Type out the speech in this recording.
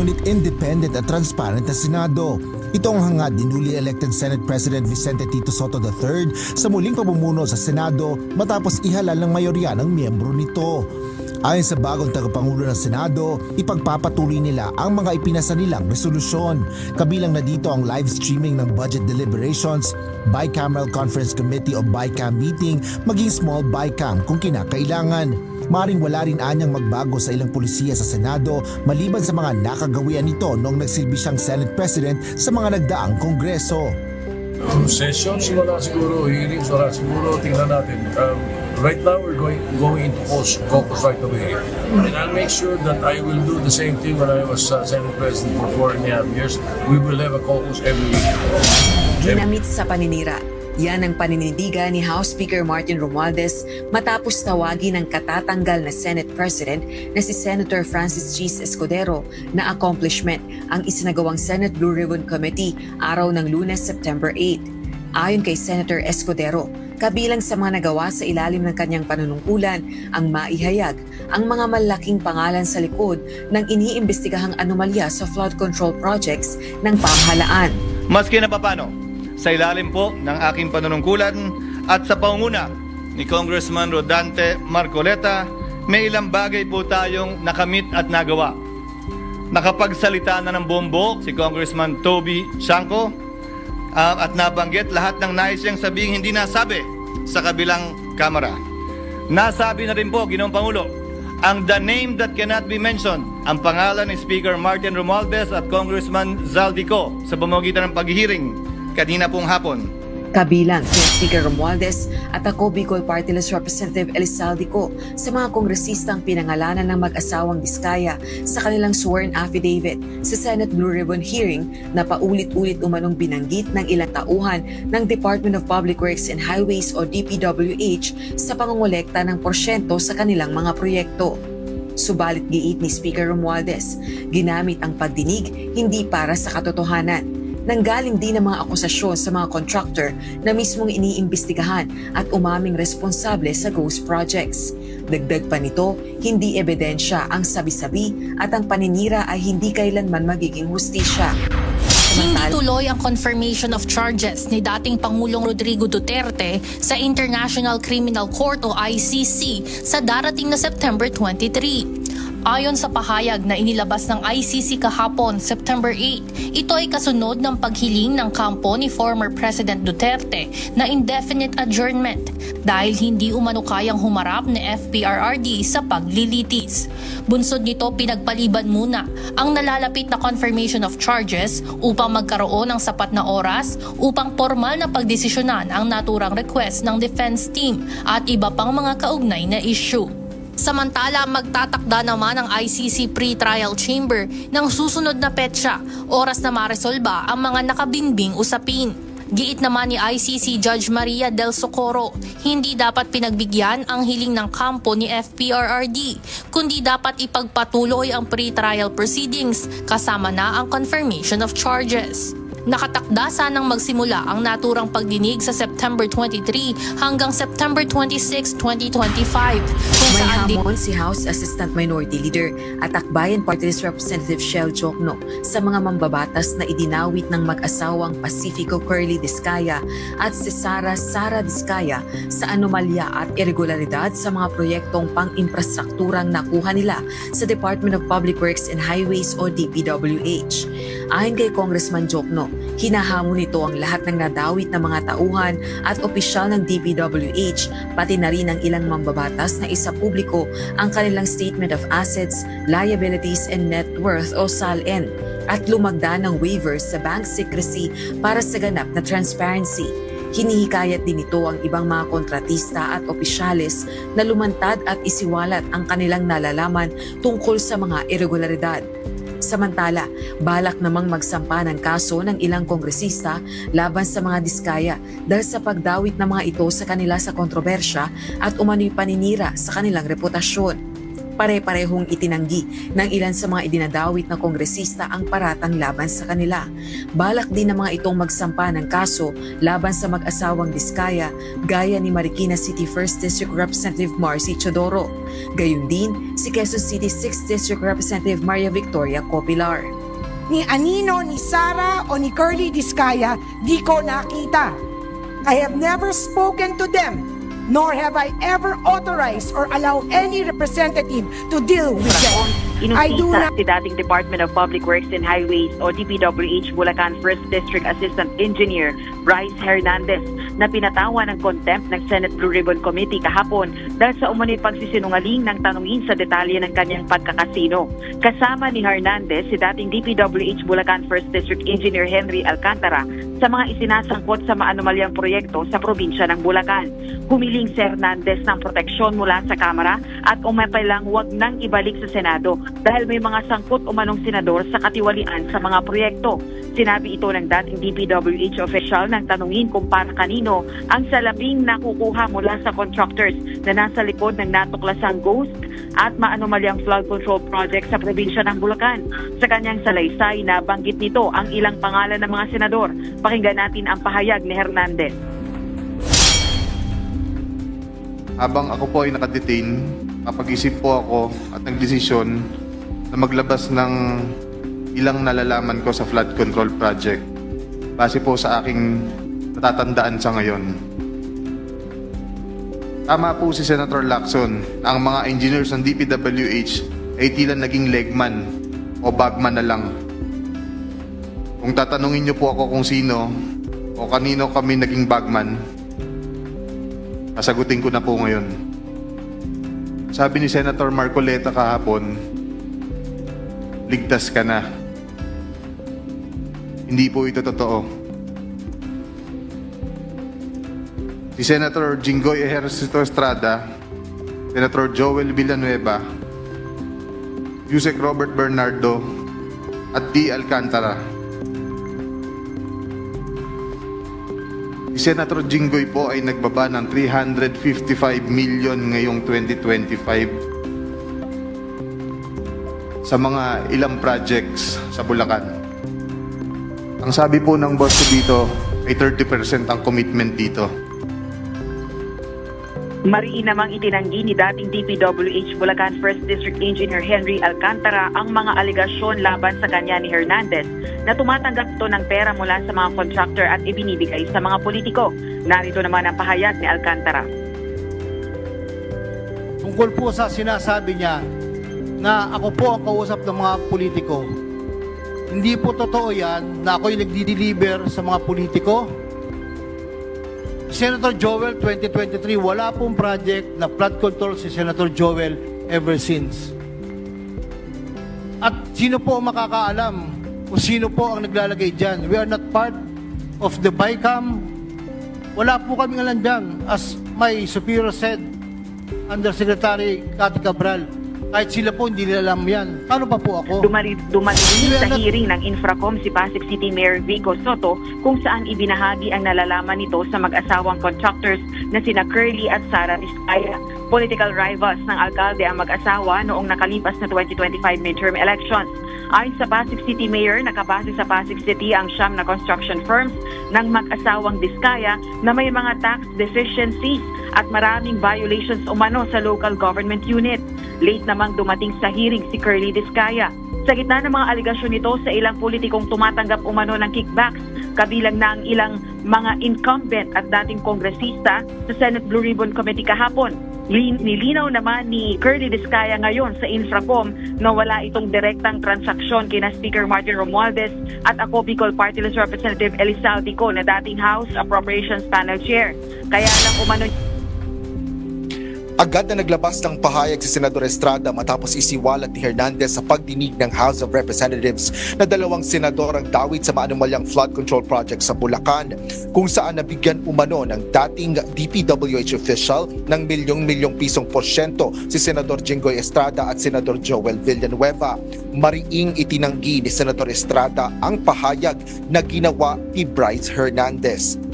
ngunit independent at transparent na Senado. Ito ang hangad ni newly elected Senate President Vicente Tito Soto III sa muling pamumuno sa Senado matapos ihalal ng mayorya ng miyembro nito. Ayon sa bagong tagapangulo ng Senado, ipagpapatuloy nila ang mga ipinasa nilang resolusyon. Kabilang na dito ang live streaming ng budget deliberations, bicameral conference committee o BICAM meeting, maging small BICAM kung kinakailangan. Maring wala rin anyang magbago sa ilang pulisiya sa Senado maliban sa mga nakagawian nito noong nagsilbi siyang Senate President sa mga nagdaang Kongreso. Sessions, wala siguro. Hearings, wala siguro. Tingnan natin. Um, right now, we're going going into caucus, caucus right away. And I'll make sure that I will do the same thing when I was uh, Senate President for four and a half years. We will have a caucus every week. Ginamit sa paninira. Yan ang paninindigan ni House Speaker Martin Romualdez matapos tawagin ng katatanggal na Senate President na si Senator Francis Cheese Escudero na accomplishment ang isinagawang Senate Blue Ribbon Committee araw ng lunes September 8. Ayon kay Senator Escudero, kabilang sa mga nagawa sa ilalim ng kanyang panunungkulan ang maihayag ang mga malaking pangalan sa likod ng iniimbestigahang anomalya sa flood control projects ng pamahalaan. Maski na papano, sa ilalim po ng aking panunungkulan at sa pangunguna ni Congressman Rodante Marcoleta, may ilang bagay po tayong nakamit at nagawa. Nakapagsalita na ng bombo si Congressman Toby Shanko uh, at nabanggit lahat ng nais niyang sabihin hindi nasabi sa kabilang kamera. Nasabi na rin po, Ginoong Pangulo, ang the name that cannot be mentioned, ang pangalan ni Speaker Martin Romualdez at Congressman Zaldico sa pamamagitan ng paghihiring kanina pong hapon. Kabilang si Speaker Romualdez at ako Bicol Party List Representative Elizaldico sa mga kongresistang pinangalanan ng mag-asawang Diskaya sa kanilang sworn affidavit sa Senate Blue Ribbon hearing na paulit-ulit umanong binanggit ng ilang tauhan ng Department of Public Works and Highways o DPWH sa pangongolekta ng porsyento sa kanilang mga proyekto. Subalit giit ni Speaker Romualdez, ginamit ang pagdinig hindi para sa katotohanan. Nanggaling din ang mga akusasyon sa mga contractor na mismong iniimbestigahan at umaming responsable sa ghost projects. Dagdag pa nito, hindi ebidensya ang sabi-sabi at ang paninira ay hindi kailanman magiging hustisya. Hindi tuloy ang confirmation of charges ni dating Pangulong Rodrigo Duterte sa International Criminal Court o ICC sa darating na September 23. Ayon sa pahayag na inilabas ng ICC kahapon, September 8, ito ay kasunod ng paghiling ng kampo ni former President Duterte na indefinite adjournment dahil hindi umano kayang humarap ni FPRRD sa paglilitis. Bunsod nito, pinagpaliban muna ang nalalapit na confirmation of charges upang magkaroon ng sapat na oras upang formal na pagdesisyonan ang naturang request ng defense team at iba pang mga kaugnay na issue. Samantala, magtatakda naman ang ICC pre-trial chamber ng susunod na petsa, oras na maresolba ang mga nakabinbing usapin. Giit naman ni ICC Judge Maria del Socorro, hindi dapat pinagbigyan ang hiling ng kampo ni FPRRD, kundi dapat ipagpatuloy ang pre-trial proceedings kasama na ang confirmation of charges. Nakatakda sanang magsimula ang naturang pagdinig sa September 23 hanggang September 26, 2025. Kung May hamon si House Assistant Minority Leader at Akbayan Party List Representative Shell Jokno sa mga mambabatas na idinawit ng mag-asawang Pacifico Curly Discaya at si Sara Sara Discaya sa anomalya at irregularidad sa mga proyektong pang-infrastrukturang nakuha nila sa Department of Public Works and Highways o DPWH. Ayon kay Congressman Jokno, hinahamon nito ang lahat ng nadawit na mga tauhan at opisyal ng DPWH, pati na rin ang ilang mambabatas na isa publiko ang kanilang Statement of Assets, Liabilities and Net Worth o SALN at lumagda ng waivers sa bank secrecy para sa ganap na transparency. Hinihikayat din ito ang ibang mga kontratista at opisyales na lumantad at isiwalat ang kanilang nalalaman tungkol sa mga irregularidad. Samantala, balak namang magsampa ng kaso ng ilang kongresista laban sa mga diskaya dahil sa pagdawit ng mga ito sa kanila sa kontrobersya at umano'y paninira sa kanilang reputasyon. Pare-parehong itinanggi ng ilan sa mga idinadawit na kongresista ang paratang laban sa kanila. Balak din ng mga itong magsampa ng kaso laban sa mag-asawang Diskaya gaya ni Marikina City 1st District Representative Marcy Chodoro. Gayun din si Quezon City 6th District Representative Maria Victoria Copilar. ni Anino, ni Sara o ni Curly Discaya, di ko nakita. I have never spoken to them, nor have I ever authorized or allowed any representative to deal with them. I do Inunsisa not si dating Department of Public Works and Highways o DPWH Bulacan 1st District Assistant Engineer Bryce Hernandez na pinatawan ng contempt ng Senate Blue Ribbon Committee kahapon dahil sa umano'y pagsisinungaling ng tanungin sa detalye ng kanyang pagkakasino. Kasama ni Hernandez si dating DPWH Bulacan 1st District Engineer Henry Alcantara sa mga isinasangkot sa maanomalyang proyekto sa probinsya ng Bulacan. Humiling si Hernandez ng proteksyon mula sa Kamara at umapalang huwag nang ibalik sa Senado dahil may mga sangkot umanong senador sa katiwalian sa mga proyekto. Sinabi ito ng dating DPWH official nang tanungin kung para kanino ang salabing nakukuha mula sa contractors na nasa likod ng natuklasang ghost at maanomalyang flood control project sa probinsya ng Bulacan. Sa kanyang salaysay, nabanggit nito ang ilang pangalan ng mga senador. Pakinggan natin ang pahayag ni Hernandez. Habang ako po ay nakadetain, kapag-isip po ako at nagdesisyon na maglabas ng ilang nalalaman ko sa flood control project base po sa aking natatandaan sa ngayon. Tama po si Senator Lacson na ang mga engineers ng DPWH ay tila naging legman o bagman na lang. Kung tatanungin niyo po ako kung sino o kanino kami naging bagman, Sasagutin ko na po ngayon. Sabi ni Senator Marcoleta kahapon, ligtas ka na. Hindi po ito totoo. Si Senator Jinggoy Ejercito Estrada, Senator Joel Villanueva, Yusek Robert Bernardo, at D. Alcantara Si Senator Jinggoy po ay nagbaba ng 355 million ngayong 2025 sa mga ilang projects sa Bulacan. Ang sabi po ng boss ko dito ay 30% ang commitment dito. Mariin namang itinanggi ni dating DPWH Bulacan 1st District Engineer Henry Alcantara ang mga aligasyon laban sa kanya ni Hernandez na tumatanggap ito ng pera mula sa mga contractor at ibinibigay sa mga politiko. Narito naman ang pahayag ni Alcantara. tungkol po sa sinasabi niya na ako po ang kausap ng mga politiko. Hindi po totoo yan na ako'y nagdi-deliver sa mga politiko. Senator Joel 2023, wala pong project na flood control si Senator Joel ever since. At sino po ang makakaalam kung sino po ang naglalagay dyan? We are not part of the BICAM. Wala po kami alam dyan. As my superior said, Undersecretary Cathy Cabral, kahit sila po hindi nila alam yan. Paano pa po ako? Dumali, dumalinis sa hearing ng Infracom si Pasig City Mayor Vico Soto kung saan ibinahagi ang nalalaman nito sa mag-asawang contractors na sina Curly at Sara Vizcaya. Political rivals ng alkalde ang mag-asawa noong nakalipas na 2025 midterm elections. Ayon sa Pasig City Mayor, nakabase sa Pasig City ang siyam na construction firms ng mag-asawang Diskaya na may mga tax deficiencies at maraming violations umano sa local government unit. Late namang dumating sa hearing si Curly Diskaya. Sa gitna ng mga aligasyon nito sa ilang politikong tumatanggap umano ng kickbacks, kabilang na ang ilang mga incumbent at dating kongresista sa Senate Blue Ribbon Committee kahapon. Lin- nilinaw naman ni Curly Diskaya ngayon sa Infracom na wala itong direktang transaksyon kina Speaker Martin Romualdez at ako Bicol Party List Representative Elizalde Co na dating House Appropriations Panel Chair. Kaya lang umano Agad na naglabas ng pahayag si Senador Estrada matapos isiwalat ni Hernandez sa pagdinig ng House of Representatives na dalawang senador ang dawit sa maanumalyang flood control project sa Bulacan kung saan nabigyan umano ng dating DPWH official ng milyong-milyong pisong porsyento si Senador Jinggoy Estrada at Senador Joel Villanueva. Mariing itinanggi ni Senador Estrada ang pahayag na ginawa ni Bryce Hernandez.